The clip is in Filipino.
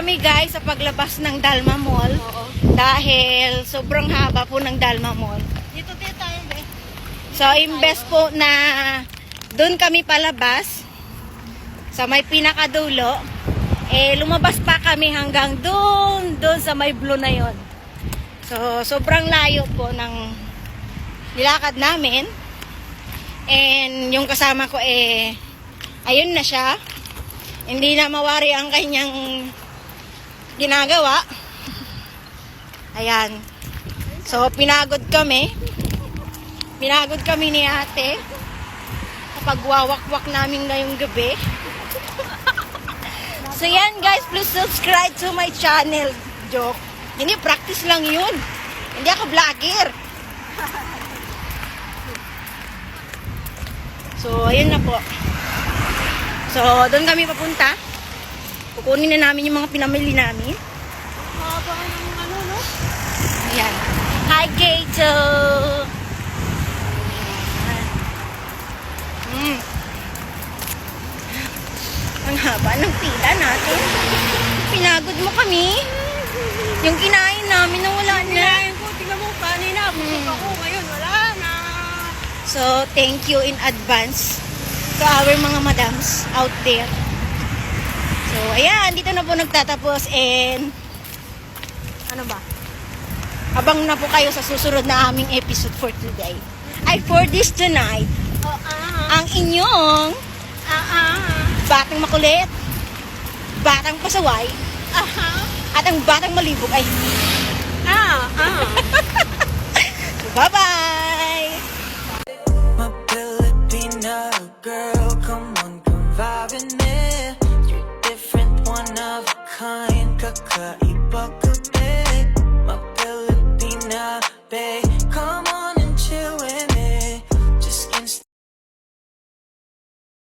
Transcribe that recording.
kami guys sa paglabas ng Dalma Mall. Oo. Dahil sobrang haba po ng Dalma Mall. Dito din tayo, be. So, imbes po na doon kami palabas, sa may pinakadulo, eh, lumabas pa kami hanggang doon, doon sa may blue na yon. So, sobrang layo po ng nilakad namin. And yung kasama ko eh, ayun na siya. Hindi na mawari ang kanyang ginagawa. Ayan. So, pinagod kami. Pinagod kami ni ate. Kapag wawakwak namin ngayong gabi. so yan guys, please subscribe to my channel. Joke. Hindi, practice lang yun. Hindi ako vlogger. So, ayun na po. So, doon kami papunta. Kukunin na namin yung mga pinamili namin. Haba ng ano, no? Ayan. Hi, Gato! Mm. Ang haba ng pila natin. Pinagod mo kami. Yung kinain namin na wala na. Kinain ko, tingnan mo, kanina, busog ako. Ngayon, wala na. So, thank you in advance to our mga madams out there. So, ayan, dito na po nagtatapos and ano ba? Abang na po kayo sa susunod na aming episode for today. Ay, for this tonight, Oh, ah, ang inyong ah, batang makulit, batang pasaway, ah, at ang batang malibog ay ah, ah. bye-bye! You're different, one of a kind. Ka,